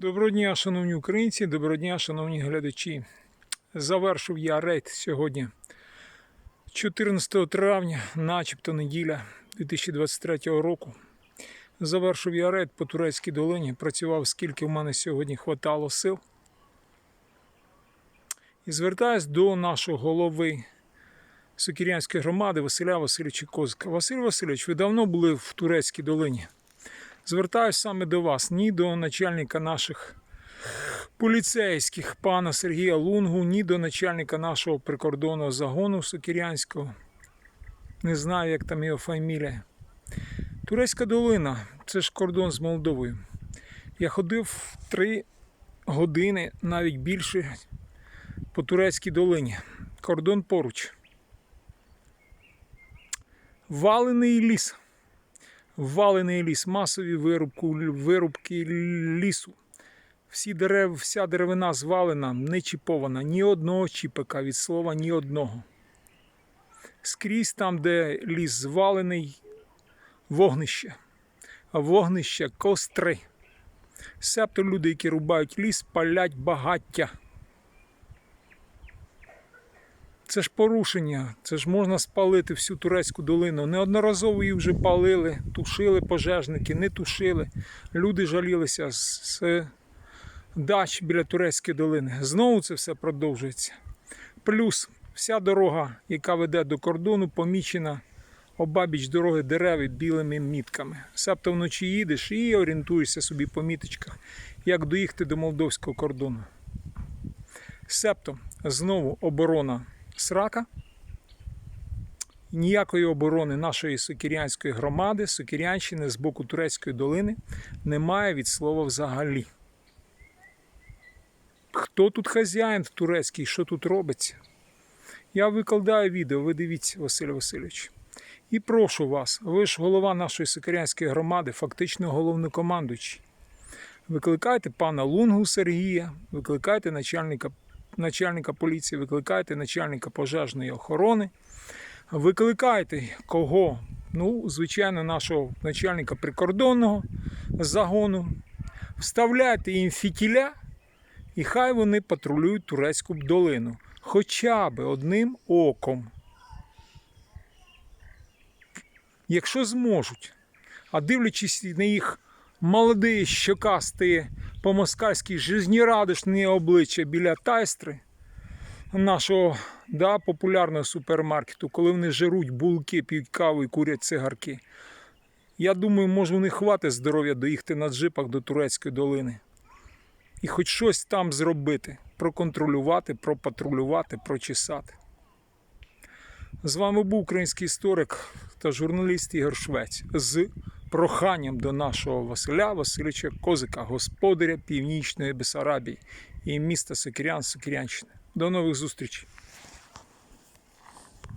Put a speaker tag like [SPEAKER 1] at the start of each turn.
[SPEAKER 1] Доброго дня, шановні українці, доброго дня, шановні глядачі. Завершив я рейд сьогодні, 14 травня, начебто неділя 2023 року. Завершив я рейд по Турецькій долині. Працював скільки в мене сьогодні хватало сил. І звертаюсь до нашого голови Сокірянської громади Василя Васильовича Козика. Василь Васильович, ви давно були в Турецькій долині. Звертаюсь саме до вас, ні до начальника наших поліцейських, пана Сергія Лунгу, ні до начальника нашого прикордонного загону Сокірянського. Не знаю, як там його фамілія. Турецька долина це ж кордон з Молдовою. Я ходив три години, навіть більше, по турецькій долині. Кордон поруч. Валений ліс валений ліс, масові вирубку, вирубки лісу. Всі дерев, вся деревина звалена, не чіпована, ні одного чіпика від слова, ні одного. Скрізь там, де ліс звалений, вогнище, а вогнище костри. Себто люди, які рубають ліс, палять багаття. Це ж порушення, це ж можна спалити всю турецьку долину. Неодноразово її вже палили, тушили пожежники, не тушили. Люди жалілися з, дач біля турецької долини. Знову це все продовжується. Плюс вся дорога, яка веде до кордону, помічена обабіч дороги дереви білими мітками. Себто вночі їдеш і орієнтуєшся собі по міточках, як доїхати до молдовського кордону. Себто знову оборона срака. Ніякої оборони нашої сокірянської громади, Сокірянщини з боку Турецької долини немає від слова взагалі. Хто тут хазяїн в турецький, що тут робиться? Я викладаю відео, ви дивіться, Василь Васильович. І прошу вас, ви ж голова нашої сокирянської громади, фактично головнокомандуючий. Викликайте пана Лунгу Сергія, викликайте начальника начальника поліції, викликайте начальника пожежної охорони, викликайте кого? Ну, звичайно, нашого начальника прикордонного загону, вставляйте їм фітіля, і хай вони патрулюють турецьку долину хоча б одним оком. Якщо зможуть, а дивлячись на їх молоді щокасті по-москальськи жизнерадісні обличчя біля тайстри нашого да, популярного супермаркету, коли вони жируть булки, п'ють каву і курять цигарки. Я думаю, може у них хватить здоров'я доїхати на джипах до Турецької долини. І хоч щось там зробити, проконтролювати, пропатрулювати, прочесати. З вами був український історик та журналіст Ігор Швець проханням до нашого Василя Васильовича Козика, господаря Північної Бесарабії і міста Сокирян Сокирянщини. До нових зустрічей!